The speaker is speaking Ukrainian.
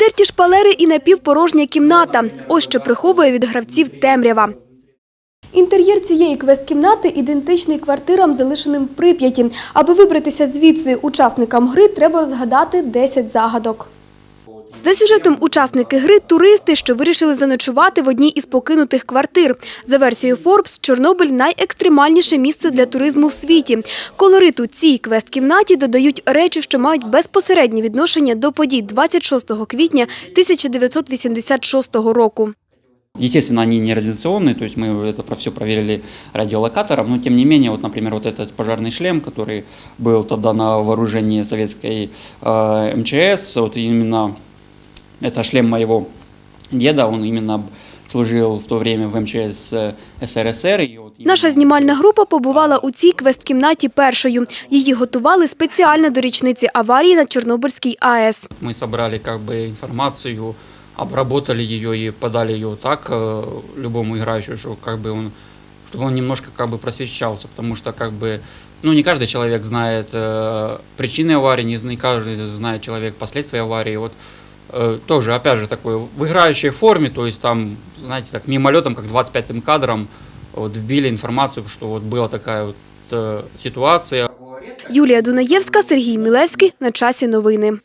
Обдерті шпалери і напівпорожня кімната. Ось що приховує від гравців темрява. Інтер'єр цієї квест-кімнати ідентичний квартирам, залишеним в Прип'яті. Аби вибратися звідси учасникам гри, треба розгадати 10 загадок. За сюжетом учасники гри – туристи, що вирішили заночувати в одній із покинутих квартир. За версією Forbes, Чорнобиль – найекстремальніше місце для туризму в світі. Колориту цій квест-кімнаті додають речі, що мають безпосереднє відношення до подій 26 квітня 1986 року. Естественно, они не радиационные, то есть мы это про все проверили радиолокатором, но тем не менее, вот, например, вот этот пожарный шлем, который был тогда на вооружении советской э, МЧС, вот именно это шлем моего деда, он именно служил в то время в МЧС э, СРСР. И вот именно- Наша знімальна група побувала у цій квест-кімнаті першою. Її готували спеціально до річниці аварії на Чорнобильській АЕС. Мы собрали как бы информацию, обработали ее и подали ее так э, любому играющему, что как бы он, чтобы он немножко как бы просвещался, потому что как бы ну не каждый человек знает э, причины аварии, не, зна- не каждый знает человек последствия аварии. Вот э, тоже опять же такой в играющей форме, то есть там знаете так мимолетом, как 25-м кадром, вот вбили информацию, что вот была такая вот э, ситуация. Юлія Дунаєвська, Сергій Мілевський. На часі новини.